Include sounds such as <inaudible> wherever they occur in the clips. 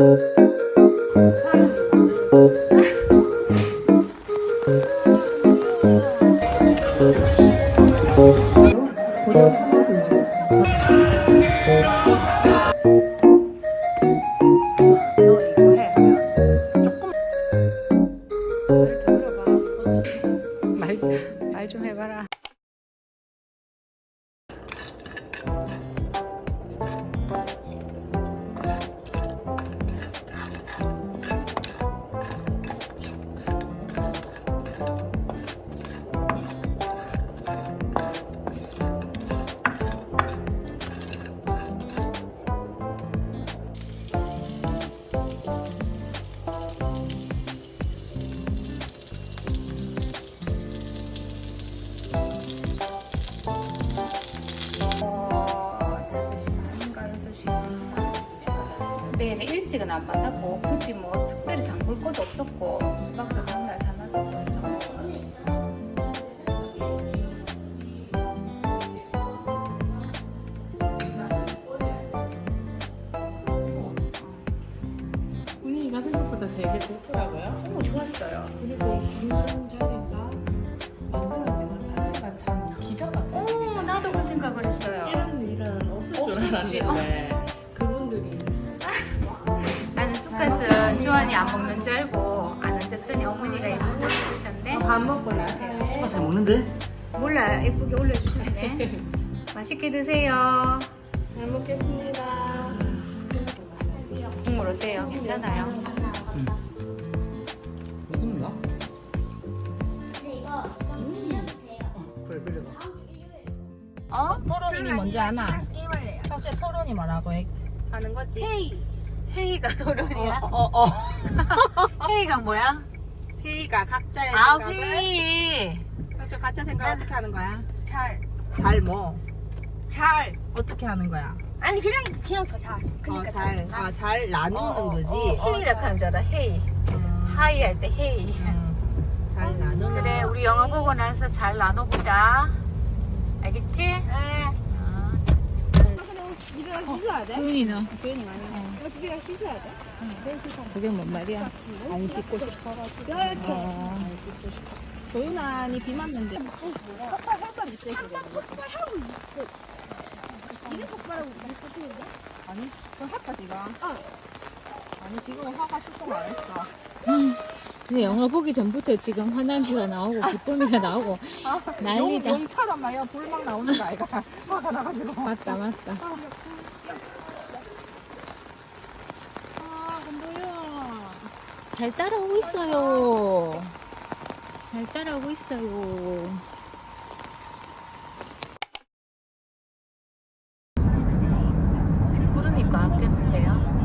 Oh. 6시 일찍은 안 만났고 굳이 뭐 특별히 장볼 것도 없었고 수박도 장날 사놔서 그래서 분위기가 생각보다 되게 좋더라고요. 너무 좋았어요. 그리고 있는 자리가 만들어지는 자체가 참 막혀요. 어, 나도 그 생각을 했어요. 이런 일은 없을 줄 없었지. 알았는데 주환이 안 먹는 줄 알고 안 얹었더니 어머니가 예쁘게 올려주셨네. 밥 먹고 나세요. 맛있어 먹는데? 몰라 예쁘게 올려주셨네. <laughs> 맛있게 드세요. 잘 먹겠습니다. 국물 어때요? 괜찮아요? 그래 그래 어? 토론이 뭔지 아나? 갑자기 토론이 뭐라고 해? 하는 거지. 헤이. 회의가 <laughs> 토론이야? 어, 어, 어. <laughs> 회의가 뭐야? 회의가 각자의 아 생각을 회의. 그렇죠. 각자 생각 어떻게 하는 거야? 잘. 잘 뭐? 잘. 어떻게 하는 거야? 아니 그냥 그냥 그 잘. 그러니까 어, 잘, 아, 잘 나누는 거지. 회의라 하는 줄 알아. 회의. 하이 할때 회의. 음, 잘 나누는 그래 우리 영화 보고 나서 잘 나눠보자. 알겠지? 네. 집에 가서 씻어야 돼? 도윤이는 교현이 많이. 어. 집에 가서 씻어야 돼? 그게 뭔 말이야? 안 씻고 싶어가지고. 이렇게. 안 씻고 싶어. 조윤아, 니비 맞는데. 폭발 햇살 있어야 돼. 폭발하고 있어. 지금 폭발하고 있을 텐데. 아니, 그럼 할까, 지금? 어. 아니, 지금 화가 출동 안 했어. <laughs> 근데 영화 보기 전부터 지금 화남씨가 나오고 기쁨이가 나오고 난리다. 용, 용처럼 막 불막 나오는 거 아이가. <laughs> 화가 나가지고. 맞다 맞다. 아, 건도야. 잘 따라오고 있어요. 잘 따라오고 있어요. 부르니까 아꼈는데요.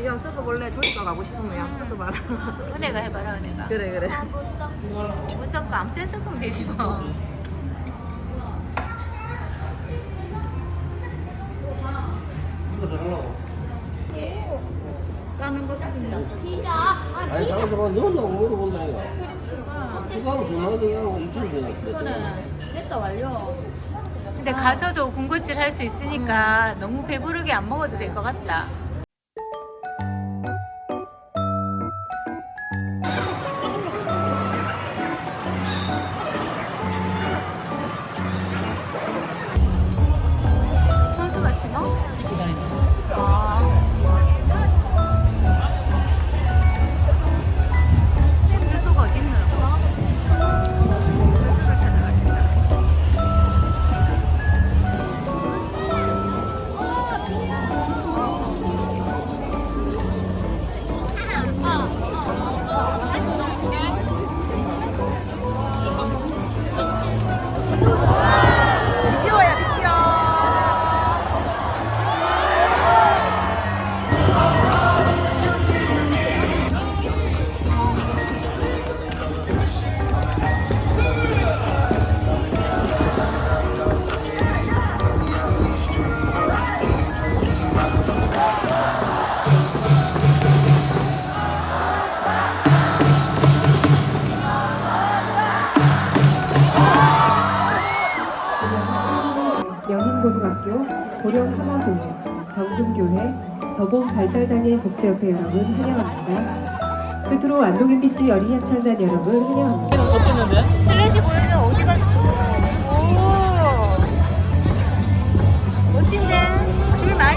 우리 원래 조리과 가고 싶으면 얌서도 봐라. <laughs> 은혜가 해봐라 은혜가. 그래, 그래. 무섭고 되지 뭐. 까는 거 사준다. 피자. 아 아니 피자. 잠깐 잠깐 너도 물어본다 이거 그거하고 전화도 그냥 이틀 되겠다 됐다 완료. 근데 가서도 군것질 할 수 있으니까 너무 배부르게 안 먹어도 될 것 같다. 아. 주소 고령 하나교회, 정금교회, 더봄 발달장애인 복지협회 여러분 환영합니다. 끝으로 안동 MBC 어린이 합창단 여러분 환영합니다. 슬래시 보여줘 어디가 오 멋진데 줄 많이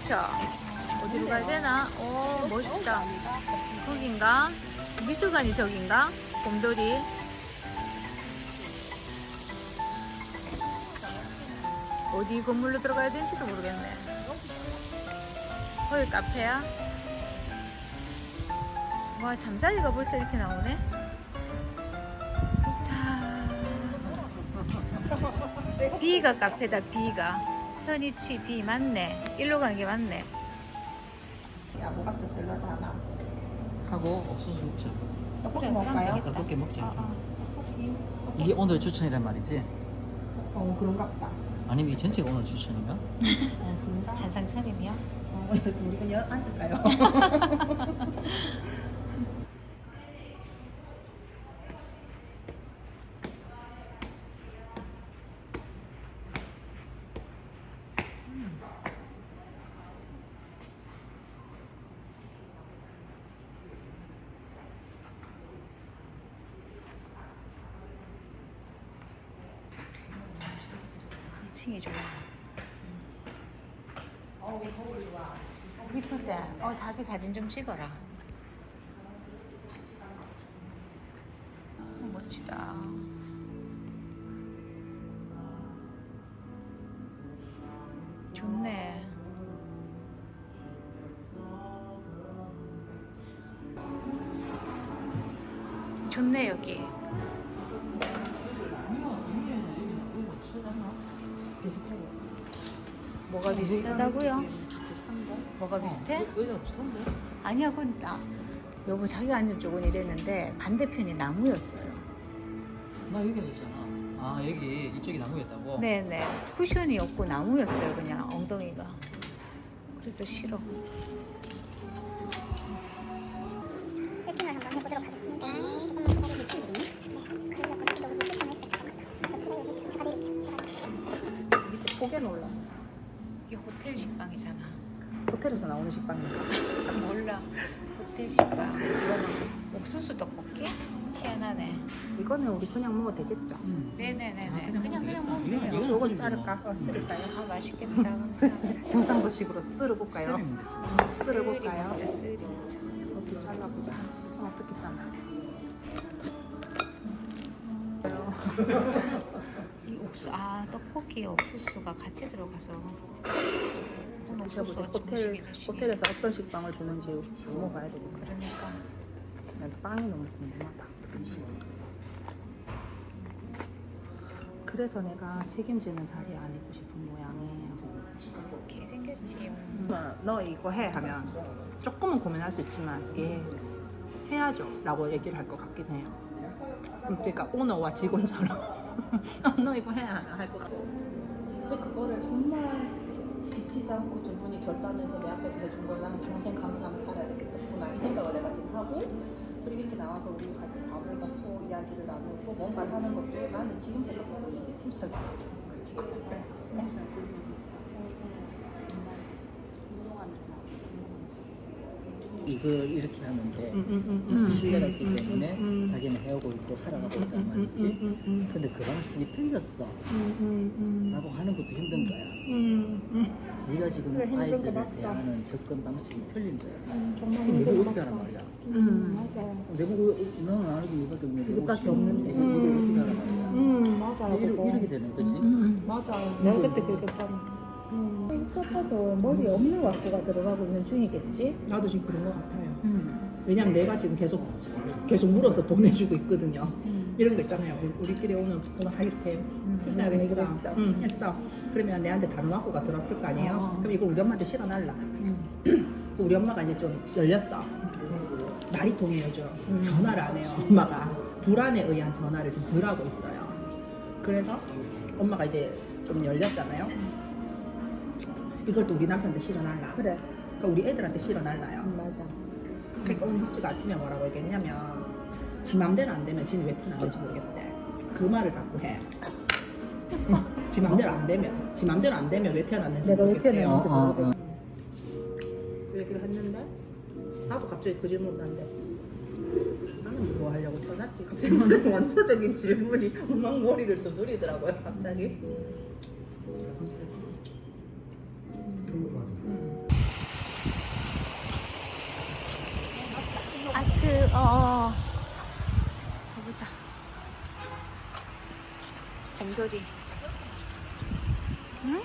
그쵸? 어디로 가야 되나? 오 멋있다 거긴가? 미술관이 저긴가? 곰돌이 어디 건물로 들어가야 되는지도 모르겠네 거기 카페야? 와 잠자리가 벌써 이렇게 나오네 자 <laughs> B가 카페다 B가 현이치 B 맞네 일로 가는 게 맞네 아보카도 샐러드 하나. 하고 옥수수 먹자. 떡볶이 그래, 먹을까요? 그럼 떡볶이 먹자. 어, 어. 이게 오늘 추천이란 말이지? 어 그런가 보다. 아니면 이 전체가 오늘 추천인가? 어 그런가? <laughs> 한상 차림이요? 어, 우리 그냥 앉을까요? <laughs> 이층이 좋아. 이쁘지? 어, 자기 사진 좀 찍어라. 어, 멋지다. 좋네. 좋네, 여기. 뭐가 비슷하다고요? 뭐가 비슷해? 의자 없었는데? 아니야, 그건 나. 여보 자기가 앉은 쪽은 이랬는데 반대편이 나무였어요. 나 여기 있잖아. 아 여기 이쪽이 나무였다고? 네네. 쿠션이 없고 나무였어요, 그냥 엉덩이가. 그래서 싫어. 세팅을 한번 해보도록 하겠습니다. 조금만 기다려주시면 그리고 그것도 너무 추천할 수 있을 밑에 포개 놀라. 호텔 식빵이잖아. 호텔에서 나오는 식빵인가? 몰라. 호텔 식빵. 이거는 옥수수 떡볶이? 희한하네. 이거는 우리 그냥 먹어도 되겠죠? 응. 네네네네. 아, 그냥 그냥 그냥 먹으면 먹으면. 돼요. 이거- 요거 자를까? 어, 쓸까요? 아 맛있겠다. <laughs> 감사합니다. 경상도식으로 쓸어볼까요? 쓰리면 되지. 쓸어볼까요? 쓰리 먹자, 쓰리 먹자. 이렇게 잘라보자. 그럼 어떻게 잘라? <laughs> 이 옥수 아 떡볶이에 옥수수가 같이 들어가서 오늘. 옥수수가 호텔, 정식이다 식 호텔에서 어떤 식빵을 주는지 먹어봐야 되겠다. 그러니까 난 빵이 너무 궁금하다. 그래서 내가 책임지는 자리에 안 있고 싶은 모양이에요. 이렇게 생겼지 너, 너 이거 해 하면 조금은 고민할 수 있지만 얘 해야죠 라고 얘기를 할 것 같긴 해요. 그러니까 오너와 직원처럼 너 이거 해야 할것 같아. 근데 그거를 정말 지치지 않고 두 분이 결단해서 내 앞에서 해준 걸 나는 평생 감사하며 살아야 되겠구나 이 생각을 내가 지금 하고 그리고 이렇게 나와서 우리 같이 밥을 먹고 이야기를 나누고 뭔가를 하는 것도 나는 지금 생각하고 이게 팀 살고 이걸 이렇게 하는데 음, 신뢰가 있기 때문에 자기는 해오고 있고 살아가고 음, 있단 말이지. 근데 그 방식이 틀렸어. 라고 하는 것도 힘든 거야. 네가 지금 그래, 힘든 거 아이들을 맞다. 대하는 접근 방식이 틀린 거야. 정말 그럼 내가 어떻게 하란 말이야? 음 맞아요. 그- 너는 안 하고 이거밖에 없는데 이거밖에 혹시 없는데. 이걸 어떻게 하란 말이야? 음 맞아요 이러, 그거. 이렇게 되는 거지. 음, 맞아. 내가 그때 그 얘기했잖아. 인터파도 머리에 없는 왁구가 들어가고 있는 중이겠지? 나도 지금 그런 것 같아요. 음. 왜냐면 내가 지금 계속 계속 물어서 보내주고 있거든요. 음. 이런 거 있잖아요. 우리- 우리끼리 오늘 오늘 이렇게 출산을 무슨 했어. 얘기를 했어? 응, 했어. 그러면 내한테 단막구가 들었을 거 아니에요. 어. 그럼 이걸 우리 엄마한테 실어날라. <clears throat> 우리 엄마가 이제 좀 열렸어. 말이 통해요, 요즘. 전화를 안 해요, 엄마가. 불안에 의한 전화를 지금 덜 하고 있어요. 그래서 엄마가 이제 좀 열렸잖아요. 이걸 또 우리 남편한테 실어날라. 그래, 그러니까 우리 애들한테 실어날라요. 음, 맞아. 그러니까 오늘 희주가 아침에 뭐라고 얘기했냐면 지 맘대로 안 되면 지는 왜 태어났는지 모르겠대. 그 말을 자꾸 해. 응, 지 맘대로 안 되면. 지 맘대로 안 되면 왜 태어났는지 내가 왜 모르겠대요. 태어났는지 어, 어, 모르겠다. 그 얘기를 했는데 나도 갑자기 그 질문을 한데 나는 뭐 하려고 태어났지? 갑자기 막 원초적인 <laughs> 질문이 <laughs> 막 머리를 두드리더라고요 갑자기 아트 어. 가보자. 곰돌이. 응?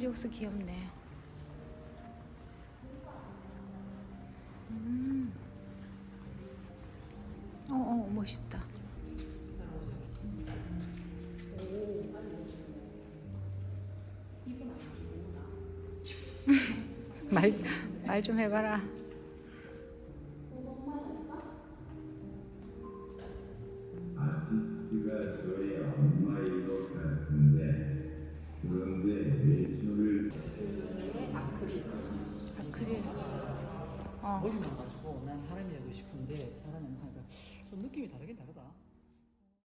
옥수 귀엽네. 음. 어, 어, 멋있다. <laughs> 말, 말 좀 해봐라. 머리만 가지고 난 사람이 되고 싶은데 사람은 하니까 좀 느낌이 다르긴 다르다